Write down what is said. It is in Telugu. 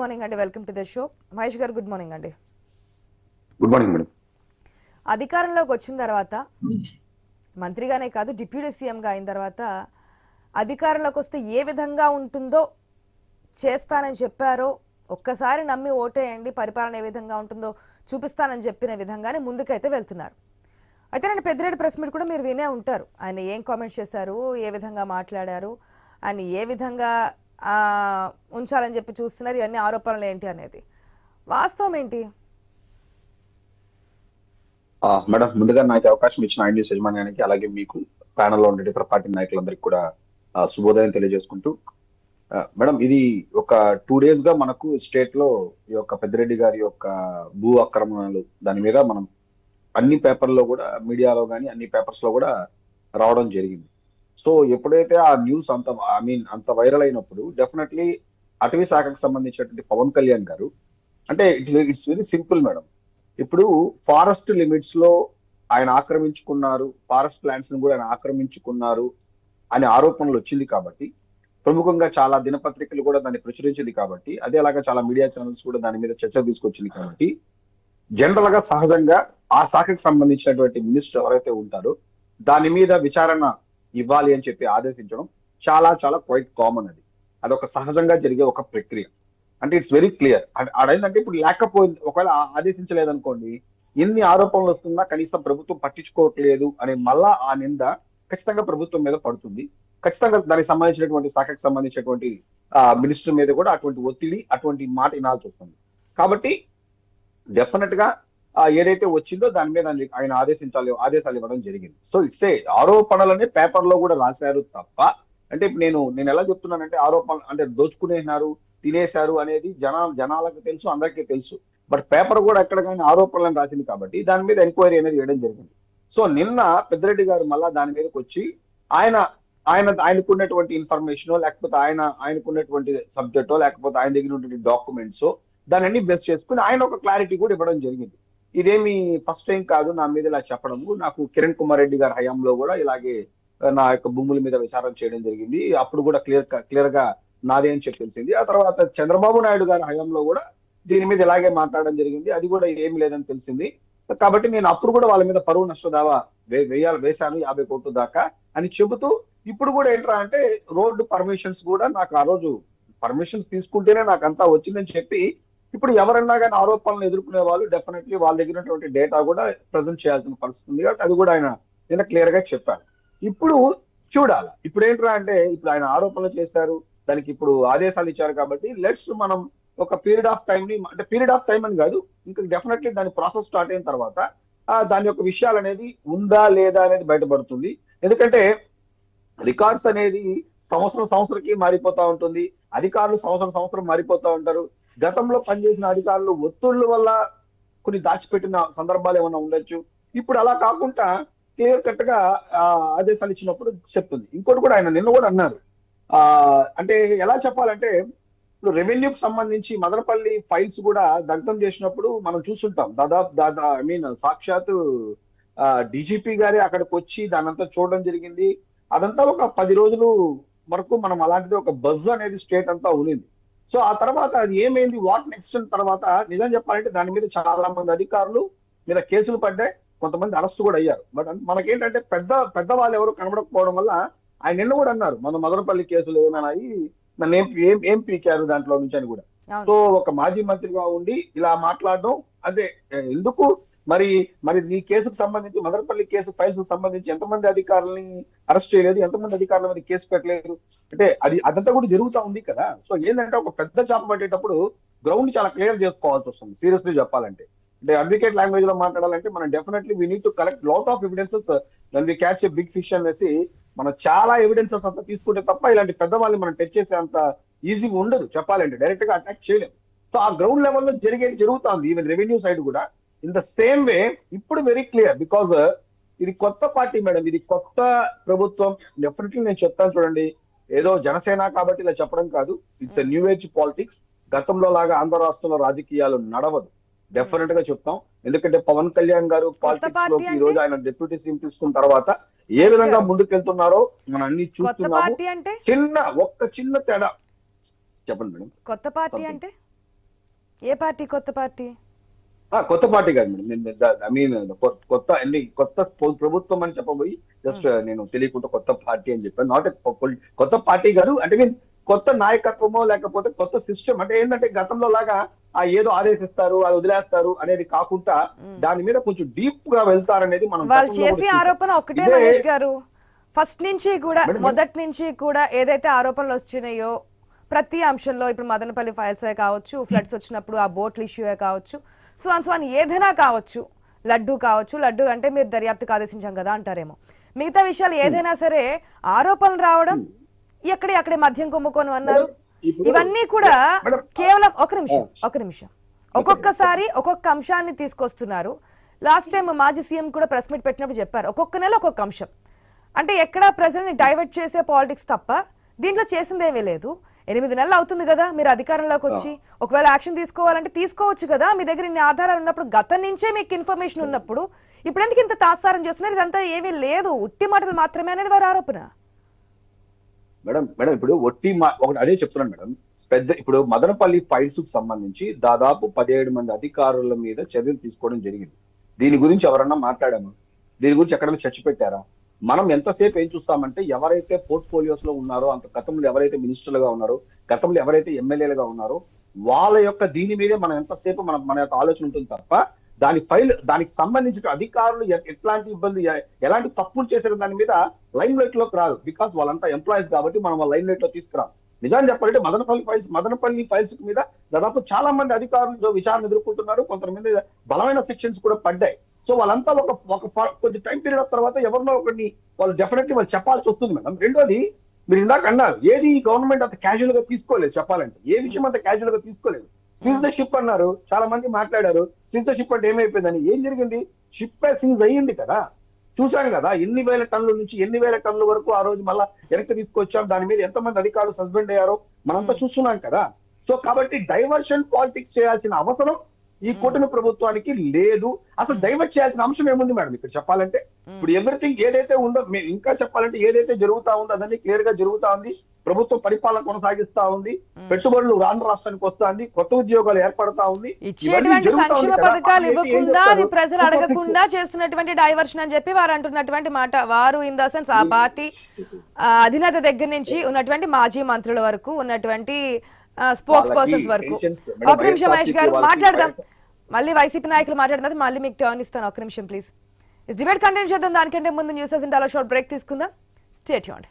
మార్నింగ్ అండి. Welcome to the show Mahesh గారు గుడ్ మార్నింగ్ అండి. గుడ్ మార్నింగ్ మేడం అధికారంలోకి వచ్చిన తర్వాత మంత్రిగానే కాదు డిప్యూటీ సీఎంగా అయిన తర్వాత అధికారంలోకి వస్తే ఏ విధంగా ఉంటుందో చేస్తానని చెప్పారో ఒక్కసారి నమ్మి ఓటేయండి పరిపాలన ఏ విధంగా ఉంటుందో చూపిస్తానని చెప్పిన విధంగానే ముందుకైతే వెళ్తున్నారు. అయితే నేను పెద్దిరెడ్డి ప్రెస్ మీట్ కూడా మీరు వినే ఉంటారు. ఆయన ఏం కామెంట్స్ చేశారు ఏ విధంగా మాట్లాడారు ఆయన ఏ విధంగా ఉంచాలని చెప్పి చూస్తున్నారు. ఇవన్నీ ఆరోపణలు ఏంటి అనేది. వాస్తవం ఏంటి? ఆ, మేడం ముందుగా నాకు అవకాశం ఇచ్చిన ఐ యజమాన్యానికి అలాగే మీకు ప్యానల్లో ఉండే పార్టీ నాయకులందరికీ కూడా శుభోదయం తెలియజేసుకుంటూ మేడం ఇది ఒక టూ డేస్గా మనకు స్టేట్లో ఈ యొక్క పెద్దిరెడ్డి గారి యొక్క భూ ఆక్రమణలు దాని మీద మనం అన్ని పేపర్లో కూడా మీడియాలో కానీ అన్ని పేపర్స్లో కూడా రావడం జరిగింది. సో ఎప్పుడైతే ఆ న్యూస్ అంత ఐ మీన్ అంత వైరల్ అయినప్పుడు డెఫినెట్లీ అటవీ శాఖకు సంబంధించినటువంటి పవన్ కళ్యాణ్ గారు అంటే it's it's very simple madam. ఇప్పుడు ఫారెస్ట్ లిమిట్స్లో ఆయన ఆక్రమించుకున్నారు ఫారెస్ట్ ప్లాంట్స్ను కూడా ఆయన ఆక్రమించుకున్నారు అనే ఆరోపణలు వచ్చింది కాబట్టి ప్రముఖంగా చాలా దినపత్రికలు కూడా దాన్ని ప్రచురించింది కాబట్టి అదే అలాగా చాలా మీడియా ఛానల్స్ కూడా దాని మీద చర్చ తీసుకొచ్చింది కాబట్టి జనరల్గా సహజంగా ఆ శాఖకు సంబంధించినటువంటి మినిస్టర్ ఎవరైతే ఉంటారో దాని మీద విచారణ ఇవ్వాలి అని చెప్పి ఆదేశించడం చాలా చాలా క్వైట్ కామన్ అది. అదొక సహజంగా జరిగే ఒక ప్రక్రియ. అంటే ఇట్స్ వెరీ క్లియర్ అదేంటంటే ఇప్పుడు లేకపోయింది ఒకవేళ ఆదేశించలేదనుకోండి ఎన్ని ఆరోపణలు వస్తున్నా కనీసం ప్రభుత్వం పట్టించుకోవట్లేదు అనే మళ్ళా ఆ నింద ఖచ్చితంగా ప్రభుత్వం మీద పడుతుంది. ఖచ్చితంగా దానికి సంబంధించినటువంటి శాఖకు సంబంధించినటువంటి మినిస్టర్ మీద కూడా అటువంటి ఒత్తిడి అటువంటి మాట వినాల్సి వస్తుంది. కాబట్టి డెఫినెట్గా ఏదైతే వచ్చిందో దాని మీద ఆయన- ఆదేశించాలి ఆదేశాలు ఇవ్వడం జరిగింది. సో ఇట్స్ ఏ ఆరోపణలనే పేపర్లో కూడా రాశారు తప్ప అంటే నేను నేను ఎలా చెప్తున్నానంటే ఆరోపణ అంటే దోచుకునేసినారు తినేశారు అనేది జన జనాలకు తెలుసు అందరికీ తెలుసు. బట్ పేపర్ కూడా ఎక్కడికైనా ఆరోపణలను రాసింది కాబట్టి దాని మీద ఎంక్వైరీ అనేది చేయడం జరిగింది. సో నిన్న పెద్దిరెడ్డి గారు మళ్ళా దాని మీదకి వచ్చి ఆయన ఆయన ఆయనకున్నటువంటి ఇన్ఫర్మేషన్ లేకపోతే ఆయన ఆయనకున్నటువంటి సబ్జెక్టో లేకపోతే ఆయన దగ్గర ఉన్నటువంటి డాక్యుమెంట్స్ దాన్ని అన్ని బెస్ట్ చేసుకుని ఆయన ఒక క్లారిటీ కూడా ఇవ్వడం జరిగింది. ఇదేమి ఫస్ట్ టైం కాదు నా మీద ఇలా చెప్పడము. నాకు కిరణ్ కుమార్ రెడ్డి గారి హయాంలో కూడా ఇలాగే నా యొక్క భూముల మీద విచారణ చేయడం జరిగింది. అప్పుడు కూడా క్లియర్ క్లియర్గా నాదే అని చెప్పి తెలిసింది. ఆ తర్వాత చంద్రబాబు నాయుడు గారి హయాంలో కూడా దీని మీద ఇలాగే మాట్లాడడం జరిగింది. అది కూడా ఏమి లేదని తెలిసింది. కాబట్టి నేను అప్పుడు కూడా వాళ్ళ మీద పరువు నష్ట దావా వే- వేయాలి వేశాను యాభై కోట్ల దాకా అని చెబుతూ ఇప్పుడు కూడా ఏంట్రా అంటే రోడ్డు పర్మిషన్స్ కూడా నాకు ఆ రోజు పర్మిషన్స్ తీసుకుంటేనే నాకు అంతా వచ్చిందని చెప్పి ఇప్పుడు ఎవరన్నా కానీ ఆరోపణలు ఎదుర్కొనే వాళ్ళు డెఫినెట్లీ వాళ్ళ దగ్గర ఉన్నటువంటి డేటా కూడా ప్రజెంట్ చేయాల్సిన పరిస్థితి ఉంది కాబట్టి అది కూడా ఆయన నిన్న క్లియర్గా చెప్పారు. ఇప్పుడు చూడాలి. ఇప్పుడు ఏంట్రా అంటే ఇప్పుడు ఆయన ఆరోపణలు చేశారు. దానికి ఇప్పుడు ఆదేశాలు ఇచ్చారు కాబట్టి లెట్స్ మనం ఒక పీరియడ్ ఆఫ్ టైం ని అంటే పీరియడ్ ఆఫ్ టైం అని కాదు ఇంకా డెఫినెట్లీ దాని ప్రాసెస్ స్టార్ట్ అయిన తర్వాత దాని యొక్క విషయాలు అనేది ఉందా లేదా అనేది బయటపడుతుంది. ఎందుకంటే రికార్డ్స్ అనేది సంవత్సరం సంవత్సరంకి మారిపోతా ఉంటుంది. అధికారులు సంవత్సరం సంవత్సరం మారిపోతా ఉంటారు. గతంలో పనిచేసిన అధికారులు ఒత్తిళ్ళ వల్ల కొన్ని దాచిపెట్టిన సందర్భాలు ఏమైనా ఉండొచ్చు. ఇప్పుడు అలా కాకుండా క్లియర్ కట్గా ఆ, ఆదేశాలు ఇచ్చినప్పుడు చెప్తుంది. ఇంకోటి కూడా ఆయన నిన్న కూడా అన్నారు. ఆ అంటే ఎలా చెప్పాలంటే ఇప్పుడు రెవెన్యూకి సంబంధించి మదనపల్లి ఫైల్స్ కూడా దగ్ధం చేసినప్పుడు మనం చూస్తుంటాం. దాదాపు దాదా ఐ మీన్ సాక్షాత్ డీజీపీ గారే అక్కడికి వచ్చి దానంతా చూడడం జరిగింది. అదంతా ఒక పది రోజులు వరకు మనం అలాంటిది ఒక బజ్ అనేది స్టేట్ అంతా ఉనింది సో ఆ తర్వాత అది ఏమైంది? వాట్ నెక్స్ట్ తర్వాత నిజం చెప్పాలంటే దాని మీద చాలా మంది అధికారులు మీద కేసులు పడ్డాయి. కొంతమంది అరెస్ట్ కూడా అయ్యారు. బట్ మనకేంటంటే పెద్ద పెద్ద వాళ్ళు ఎవరు కనబడకపోవడం వల్ల ఆయన నిన్న కూడా అన్నారు. మన మదనపల్లి కేసులు ఏమైనా నన్ను ఏం ఏం ఏం పీకారు దాంట్లో నుంచి అని కూడా. సో ఒక మాజీ మంత్రిగా ఉండి ఇలా మాట్లాడడం అదే ఎందుకు మరి మరి ఈ కేసుకు సంబంధించి మదనపల్లి కేసు ఫైల్స్ సంబంధించి ఎంతమంది అధికారులని అరెస్ట్ చేయలేదు ఎంతమంది అధికారుల మీద కేసు పెట్టలేదు? అంటే అది అదంతా కూడా జరుగుతూ ఉంది కదా. సో ఏంటంటే ఒక పెద్ద చేప పట్టేటప్పుడు గ్రౌండ్ చాలా క్లియర్ చేసుకోవాల్సి వస్తుంది సీరియస్లీ చెప్పాలంటే. అంటే అడ్వకేట్ లాంగ్వేజ్లో మాట్లాడాలంటే మనం definitely we need to collect lot of evidences దాని క్యాచ్ ఏ బిగ్ ఫిష్ అనేసి మనం చాలా ఎవిడెన్సెస్ అంతా తీసుకుంటే తప్ప ఇలాంటి పెద్దవాళ్ళని మనం టచ్ చేసే అంత ఈజీగా ఉండదు చెప్పాలంటే. డైరెక్ట్గా అటాక్ చేయలేం. సో ఆ గ్రౌండ్ లెవెల్లో జరిగేది జరుగుతుంది ఈవెన్ రెవెన్యూ సైడ్ కూడా. ఇన్ ద సేమ్ వే ఇప్పుడు వెరీ క్లియర్ బికాజ్ ఇది కొత్త పార్టీ మేడం ఇది కొత్త ప్రభుత్వం. డెఫినెట్లీ నేను చెప్తాను చూడండి. ఏదో జనసేన కాబట్టి ఇలా చెప్పడం కాదు. ఇట్స్ న్యూ ఏజ్ పాలిటిక్స్ గతంలో లాగా ఆంధ్ర రాష్ట్రంలో రాజకీయాలు నడవదు. డెఫినెట్గా చెప్తాం. ఎందుకంటే పవన్ కళ్యాణ్ గారు పాలిటిక్స్లోకి ఈ? రోజు ఆయన డిప్యూటీ సీఎం తీసుకున్న తర్వాత ఏ విధంగా ముందుకెళ్తున్నారో మనం అన్ని చూస్తున్నాము. చిన్న ఒక్క చిన్న తేడా. చెప్పండి మేడం కొత్త పార్టీ. అంటే? ఏ పార్టీ కొత్త పార్టీ? కొత్త పార్టీ కాదు మేడం. నేను ఐ మీన్ కొత్త ఎన్ని కొత్త ప్ర- ప్రభుత్వం అని చెప్పబోయి జస్ట్ నేను తెలియకుండా కొత్త పార్టీ అని చెప్పాను. నాట్ కొత్త పార్టీ కాదు. అంటే మీన్ కొత్త నాయకత్వమో లేకపోతే కొత్త సిస్టమ్ అంటే ఏంటంటే గతంలో లాగా ఆ ఏదో ఆదేశిస్తారు అది వదిలేస్తారు అనేది కాకుండా దాని మీద కొంచెం డీప్గా వెళ్తారనేది మనం వాళ్ళు చేసే. ఆరోపణ ఒకటే మహేష్ గారు. ఫస్ట్ నుంచి కూడా మొదటి నుంచి కూడా ఏదైతే ఆరోపణలు వచ్చినాయో ప్రతి అంశంలో ఇప్పుడు మదనపల్లి ఫైల్స్ కావచ్చు ఫ్లడ్స్ వచ్చినప్పుడు ఆ బోట్ల ఇష్యూ కావచ్చు. సో అని సో అని ఏదైనా కావచ్చు లడ్డు కావచ్చు లడ్డు అంటే మీరు దర్యాప్తుకు ఆదేశించాం కదా అంటారేమో. మిగతా విషయాలు ఏదైనా సరే ఆరోపణలు రావడం ఎక్కడే అక్కడే మద్యం కుంభకోణం అన్నారు. ఇవన్నీ కూడా కేవలం ఒక నిమిషం ఒక నిమిషం. ఒక్కొక్కసారి ఒక్కొక్క అంశాన్ని తీసుకొస్తున్నారు. లాస్ట్ టైం మాజీ సీఎం కూడా ప్రెస్ మీట్ పెట్టినప్పుడు చెప్పారు. ఒక్కొక్క నెల ఒక్కొక్క అంశం. అంటే ఎక్కడ ప్రజల్ని డైవర్ట్ చేసే పాలిటిక్స్ తప్ప దీంట్లో చేసిందేమీ లేదు. ఎనిమిది నెలలు అవుతుంది కదా మీరు అధికారంలోకి వచ్చి. ఒకవేళ యాక్షన్ తీసుకోవాలంటే తీసుకోవచ్చు కదా. మీ దగ్గర ఇన్ని ఆధారాలు ఉన్నప్పుడు గతం నుంచే మీకు ఇన్ఫర్మేషన్ ఉన్నప్పుడు ఇప్పుడు ఎందుకు ఇంత తాత్సారం చేస్తున్నారు? ఇదంతా ఏమీ లేదు. ఉట్టి మాటలు మాత్రమే అనేది వారి ఆరోపణ. మేడం మేడం ఇప్పుడు ఒట్టి ఒకటి అదే చెప్తున్నాను మేడం. పెద్ద ఇప్పుడు మదనపల్లి ఫైల్స్కు సంబంధించి దాదాపు పదిహేడు మంది అధికారుల మీద చర్యలు తీసుకోవడం జరిగింది. దీని గురించి ఎవరన్నా మాట్లాడామా? దీని గురించి ఎక్కడైనా చర్చ పెట్టారా? మనం ఎంతసేపు ఏం చూస్తామంటే ఎవరైతే పోర్ట్ఫోలియోస్లో ఉన్నారో అంత గతంలో ఎవరైతే మినిస్టర్లుగా ఉన్నారో గతంలో ఎవరైతే ఎమ్మెల్యేలుగా ఉన్నారో వాళ్ళ యొక్క దీని మీదే మనం ఎంతసేపు మన మన యొక్క ఆలోచన ఉంటుంది తప్ప దాని ఫైల్ దానికి సంబంధించిన అధికారులు ఎట్లాంటి ఇబ్బంది ఎలాంటి తప్పులు చేసిన దాని మీద లైమ్ లైట్లోకి రాదు. బికాస్ వాళ్ళంతా ఎంప్లాయీస్ కాబట్టి మనం లైన్ లైట్లో తీసుకురాం నిజాన్ని చెప్పాలంటే మదనపల్లి ఫైల్స్ మదనపల్లి ఫైల్స్ మీద దాదాపు చాలా మంది అధికారులు విచారణ ఎదుర్కొంటున్నారు. కొంతమంది బలమైన సెక్షన్స్ కూడా పడ్డాయి. సో వాళ్ళంతా ఒక ఒక కొంచెం టైం పీరియడ్ తర్వాత ఎవరినో ఒకరిని వాళ్ళు డెఫినెట్లీ వాళ్ళు చెప్పాల్సి వస్తుంది మేడం. రెండోది మీరు ఇందాక అన్నారు ఏది గవర్నమెంట్ అంత క్యాజువల్గా తీసుకోలేదు చెప్పాలంటే. ఏ విషయం అంత క్యాజువల్గా తీసుకోలేదు. సీజ్ ద షిప్ అన్నారు చాలా మంది మాట్లాడారు సీజ్ ద షిప్ అంటే ఏమైపోయిందని. ఏం జరిగింది? షిప్ సీజ్ అయ్యింది కదా. చూసాం కదా ఎన్ని వేల టన్నుల నుంచి ఎన్ని వేల టన్నుల వరకు ఆ రోజు మళ్ళా వెనక్కి తీసుకొచ్చాం. దాని మీద ఎంతమంది అధికారులు సస్పెండ్ అయ్యారో మనంతా చూస్తున్నాం కదా. సో కాబట్టి డైవర్షన్ పాలిటిక్స్ చేయాల్సిన అవసరం ఈ కూటమి ప్రభుత్వానికి లేదు. అసలు డైవర్ట్ చేయాల్సిన అంశం ఏముంది మేడం? ఇక్కడ చెప్పాలంటే ఇప్పుడు ఎవ్రీథింగ్ ఏదైతే ఉందో మీరు ఇంకా చెప్పాలంటే ఏదైతే జరుగుతా ఉందో అదన్నీ క్లియర్గా జరుగుతా ఉంది. ప్రభుత్వం పరిపాలన కొనసాగిస్తా ఉంది. పెట్టుబడులు ఆంధ్ర రాష్ట్రానికి వస్తా ఉంది. కొత్త ఉద్యోగాలు ఏర్పడతా ఉంది. ఇచ్చేటువంటి సంక్షేమ. పథకాలు ఇవ్వకుండా అది? ప్రజలు. అడగకుండా చేస్తున్నటువంటి డైవర్షన్ అని చెప్పి వారు అంటున్నటువంటి మాట. వారు ఇన్ ద సెన్స్ ఆ పార్టీ అధినేత దగ్గర నుంచి ఉన్నటువంటి మాజీ మంత్రుల వరకు ఉన్నటువంటి స్పోక్స్ పర్సన్స్ వరకు. ఒక నిమిషం మహేష్ గారు మాట్లాడదాం. మళ్ళీ వైసీపీ నాయకులు మాట్లాడినది మళ్ళీ మీకు టర్న్ ఇస్తాను. ఒక నిమిషం ప్లీజ్ డిబేట్ కంటిన్యూ చేద్దాం. దానికంటే ముందు న్యూసెస్ ఇంటాలో షార్ట్ బ్రేక్ తీసుకుందాం. స్టేట్ యూండ్